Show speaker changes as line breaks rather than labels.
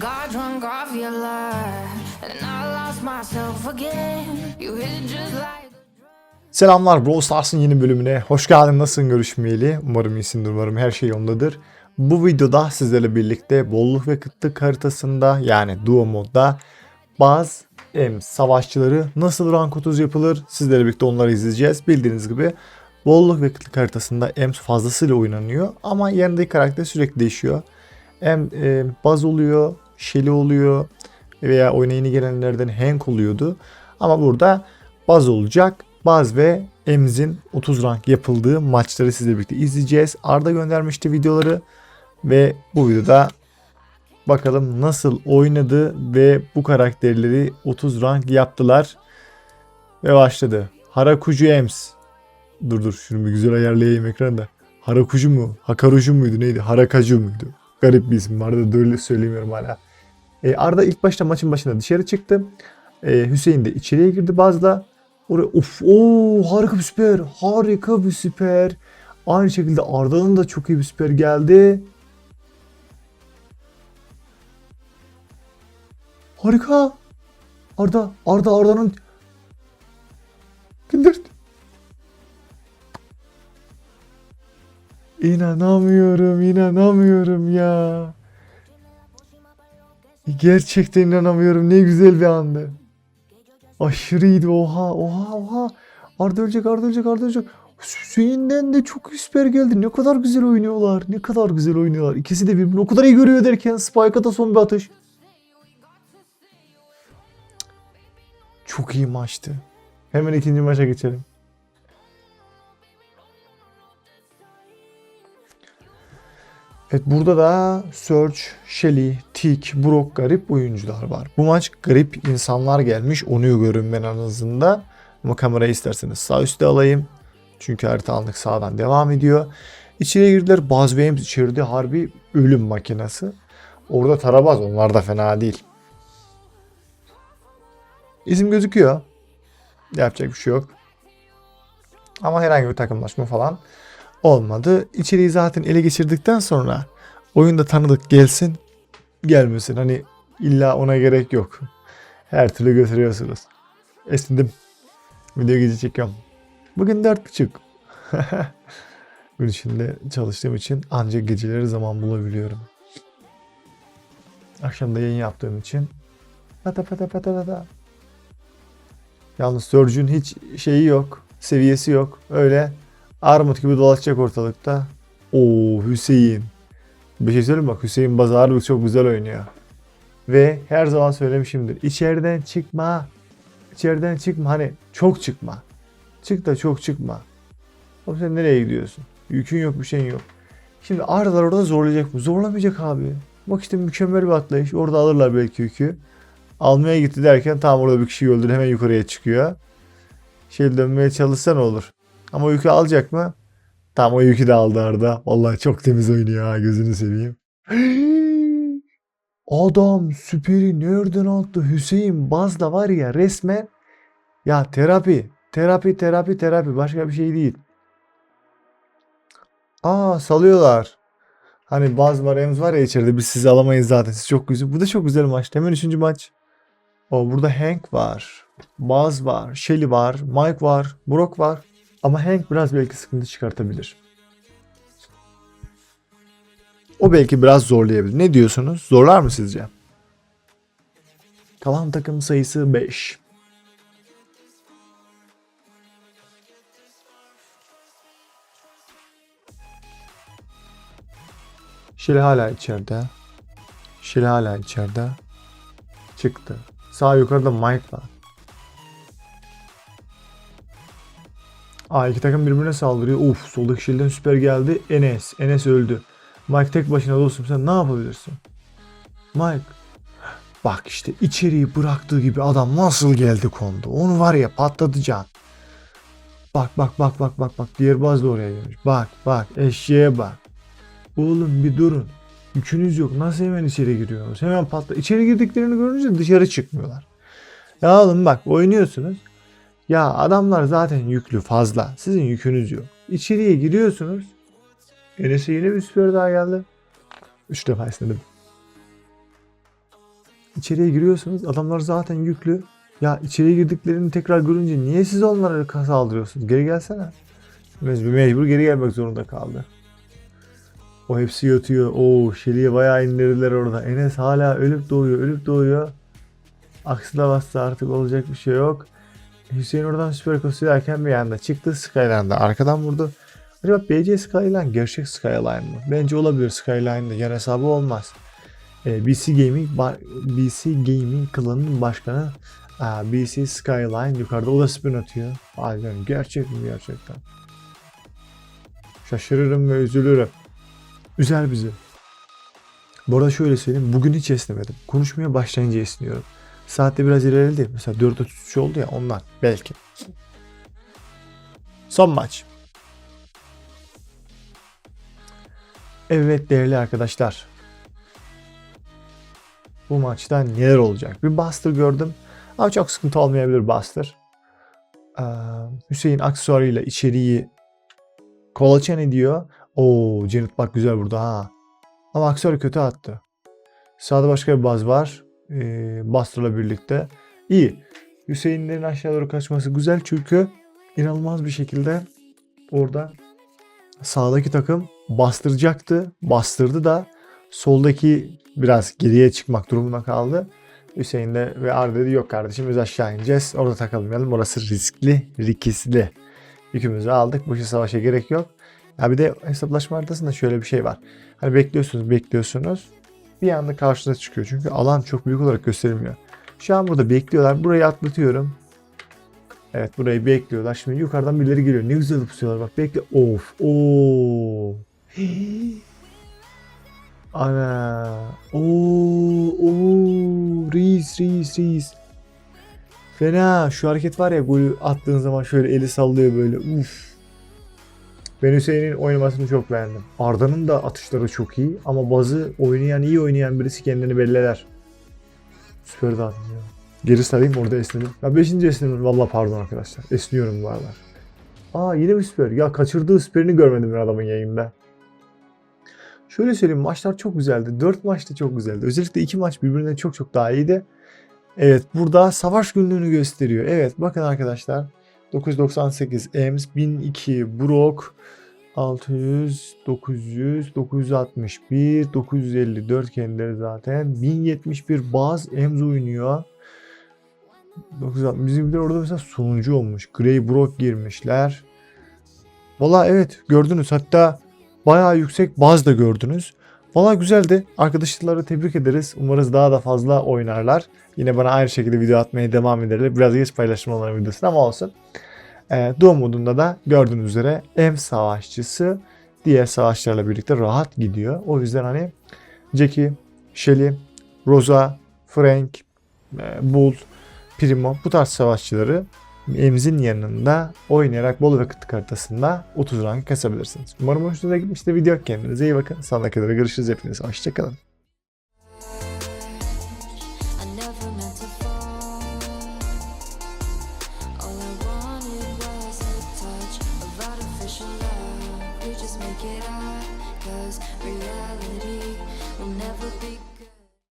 Got drunk off your lie, and I lost myself again. You hit just like.
Selamlar Brawl Stars'ın yeni bölümüne. Hoş geldin. Nasılsın görüşmeyeli? Umarım iyisindir. Umarım her şey yolundadır. Bu videoda sizlerle birlikte bolluk ve kıtlık haritasında yani duo modda bazı em, savaşçıları nasıl rank 30 yapılır sizlerle birlikte onları izleyeceğiz. Bildiğiniz gibi bolluk ve kıtlık haritasında ems fazlasıyla oynanıyor ama yanındaki karakter sürekli değişiyor. Em e, Baz oluyor, Shelly oluyor veya oyuna yeni gelenlerden Hank oluyordu. Ama burada Baz olacak. Baz ve Emz'in 30 rank yapıldığı maçları sizle birlikte izleyeceğiz. Arda göndermişti videoları ve bu videoda bakalım nasıl oynadı ve bu karakterleri 30 rank yaptılar ve başladı. Harakuju Ems. Dur dur şunu bir güzel ayarlayayım ekranda. Harakuju mu? Hakaruju muydu neydi? Harakaju muydu? Garip bir isim vardı da öyle söylemiyorum hala. E, Arda ilk başta maçın başında dışarı çıktı. E, Hüseyin de içeriye girdi bazla. Oraya of o harika bir süper. Harika bir süper. Aynı şekilde Arda'nın da çok iyi bir süper geldi. Harika. Arda, Arda, Arda'nın Güldür. İnanamıyorum, inanamıyorum ya. Gerçekten inanamıyorum. Ne güzel bir andı. Aşırı iyiydi. Oha, oha, oha. Arda ölecek, Arda ölecek, Arda ölecek. Hüseyin'den de çok süper geldi. Ne kadar güzel oynuyorlar. Ne kadar güzel oynuyorlar. İkisi de birbirini o kadar iyi görüyor derken Spike'a da son bir atış. Çok iyi maçtı. Hemen ikinci maça geçelim. Evet burada da Search, Shelly, Tick, Brock garip oyuncular var. Bu maç garip insanlar gelmiş. Onu görün ben en azından. Ama kamerayı isterseniz sağ üstte alayım. Çünkü harita anlık sağdan devam ediyor. İçeriye girdiler. Buzz Williams içeride harbi ölüm makinesi. Orada Tarabaz onlar da fena değil. İsim gözüküyor. Yapacak bir şey yok. Ama herhangi bir takımlaşma falan olmadı. İçeriği zaten ele geçirdikten sonra oyunda tanıdık gelsin gelmesin. Hani illa ona gerek yok. Her türlü götürüyorsunuz. Esindim. Video gece çekiyorum. Bugün dört buçuk. Gün içinde çalıştığım için ancak geceleri zaman bulabiliyorum. Akşam da yayın yaptığım için pata pata pata pata. Yalnız Surge'ün hiç şeyi yok. Seviyesi yok. Öyle armut gibi dolaşacak ortalıkta. Oo Hüseyin. Bir şey söyleyeyim bak Hüseyin Bazarlık çok güzel oynuyor. Ve her zaman söylemişimdir. İçeriden çıkma. İçeriden çıkma. Hani çok çıkma. Çık da çok çıkma. Oğlum sen nereye gidiyorsun? Yükün yok bir şeyin yok. Şimdi Ardalar orada zorlayacak mı? Zorlamayacak abi. Bak işte mükemmel bir atlayış. Orada alırlar belki yükü. Almaya gitti derken tam orada bir kişiyi öldür hemen yukarıya çıkıyor. Şey dönmeye çalışsa ne olur? Ama yükü alacak mı? Tam o yükü de aldı Arda. Vallahi çok temiz oynuyor ha gözünü seveyim. Adam süperi nereden attı? Hüseyin Baz da var ya resmen ya terapi. Terapi terapi terapi başka bir şey değil. Aa salıyorlar. Hani Baz var Ems var ya içeride biz sizi alamayız zaten. Siz çok güzel. Bu da çok güzel maç. Hemen üçüncü maç. O burada Hank var. Baz var. Shelly var. Mike var. Brock var. Ama Hank biraz belki sıkıntı çıkartabilir. O belki biraz zorlayabilir. Ne diyorsunuz? Zorlar mı sizce? Kalan takım sayısı 5. Şili hala içeride. Şili hala içeride. Çıktı. Sağ yukarıda Mike var. Aa iki takım birbirine saldırıyor. Uf soldaki Şili'den süper geldi. Enes. Enes öldü. Mike tek başına dostum sen ne yapabilirsin? Mike. Bak işte içeriği bıraktığı gibi adam nasıl geldi kondu. Onu var ya patlatacaksın. Bak bak bak bak bak bak. Diğer baz da oraya gelmiş. Bak bak eşeğe bak. Oğlum bir durun. Yükünüz yok. Nasıl hemen içeri giriyorsunuz? Hemen patla. İçeri girdiklerini görünce dışarı çıkmıyorlar. Ya oğlum bak oynuyorsunuz. Ya adamlar zaten yüklü fazla. Sizin yükünüz yok. İçeriye giriyorsunuz. Enes'e yine bir süper daha geldi. Üç defa istedim. içeriye giriyorsunuz. Adamlar zaten yüklü. Ya içeriye girdiklerini tekrar görünce niye siz onlara saldırıyorsunuz? Geri gelsene. Mecbur, geri gelmek zorunda kaldı. O hepsi yatıyor. Oo Şeli'ye bayağı indirdiler orada. Enes hala ölüp doğuyor, ölüp doğuyor. Aksine bastı artık olacak bir şey yok. Hüseyin oradan süper koşuyorken bir anda çıktı Skyline'da arkadan vurdu. Acaba BC Skyline gerçek Skyline mı? Bence olabilir Skyline'da yan hesabı olmaz. Ee, BC Gaming BC Gaming klanının başkanı aa, BC Skyline yukarıda o da spin atıyor. Canım, gerçek mi gerçekten? Şaşırırım ve üzülürüm. Üzer bizi. Bu arada şöyle söyleyeyim. Bugün hiç esnemedim. Konuşmaya başlayınca esniyorum. Saatte biraz ilerledi. Mesela 4.33 oldu ya ondan. Belki. Son maç. Evet değerli arkadaşlar. Bu maçta neler olacak? Bir Buster gördüm. Ama çok sıkıntı olmayabilir Buster. Ee, Hüseyin aksesuarıyla içeriği kolaçan ediyor. Oo Janet bak güzel burada ha. Ama aksesuarı kötü attı. Sağda başka bir baz var. Ee, Buster'la birlikte. İyi. Hüseyinlerin aşağı doğru kaçması güzel çünkü inanılmaz bir şekilde orada sağdaki takım bastıracaktı. Bastırdı da soldaki biraz geriye çıkmak durumunda kaldı. Hüseyin de ve Arda dedi yok kardeşim biz aşağı ineceğiz. Orada takılmayalım. Orası riskli, rikisli. Yükümüzü aldık. Bu işe savaşa gerek yok. Ya bir de hesaplaşma haritasında şöyle bir şey var. Hani bekliyorsunuz, bekliyorsunuz. Bir anda karşınıza çıkıyor. Çünkü alan çok büyük olarak gösterilmiyor. Şu an burada bekliyorlar. Burayı atlatıyorum. Evet burayı bekliyorlar. Şimdi yukarıdan birileri geliyor. Ne güzel pusuyorlar bak bekle. Of. Oo. Ana. Oo. Oo. Reis reis reis. Fena. Şu hareket var ya golü attığın zaman şöyle eli sallıyor böyle. Uf. Ben Hüseyin'in oynamasını çok beğendim. Arda'nın da atışları çok iyi ama bazı oynayan iyi oynayan birisi kendini belli eder. Süper dağıtım ya. Geri sarayım orada esnedim. Ya 5. esnedim. Valla pardon arkadaşlar. Esniyorum bu aralar. Aa yine bir süper. Ya kaçırdığı süperini görmedim ben adamın yayında. Şöyle söyleyeyim maçlar çok güzeldi. 4 maç da çok güzeldi. Özellikle 2 maç birbirinden çok çok daha iyiydi. Evet burada savaş günlüğünü gösteriyor. Evet bakın arkadaşlar. 998 Ems 1002 Brock 600 900 961 954 kendileri zaten 1071 Baz Ems oynuyor. 960 bizimkiler orada mesela sonuncu olmuş. Grey Brock girmişler. Valla evet gördünüz hatta bayağı yüksek baz da gördünüz. Valla güzeldi. Arkadaşları tebrik ederiz. Umarız daha da fazla oynarlar. Yine bana aynı şekilde video atmaya devam ederler. Biraz geç paylaşım onların videosunu ama olsun. E, Doğum modunda da gördüğünüz üzere M savaşçısı diğer savaşçılarla birlikte rahat gidiyor. O yüzden hani Jackie, Shelly, Rosa, Frank, e, Bull, Primo bu tarz savaşçıları emzin yanında oynayarak bol vakit haritasında 30 rank kasabilirsiniz. Umarım hoşunuza gitmiştir video. Kendinize iyi bakın. Sonraki kadar görüşürüz hepiniz. Hoşçakalın. All just make it up.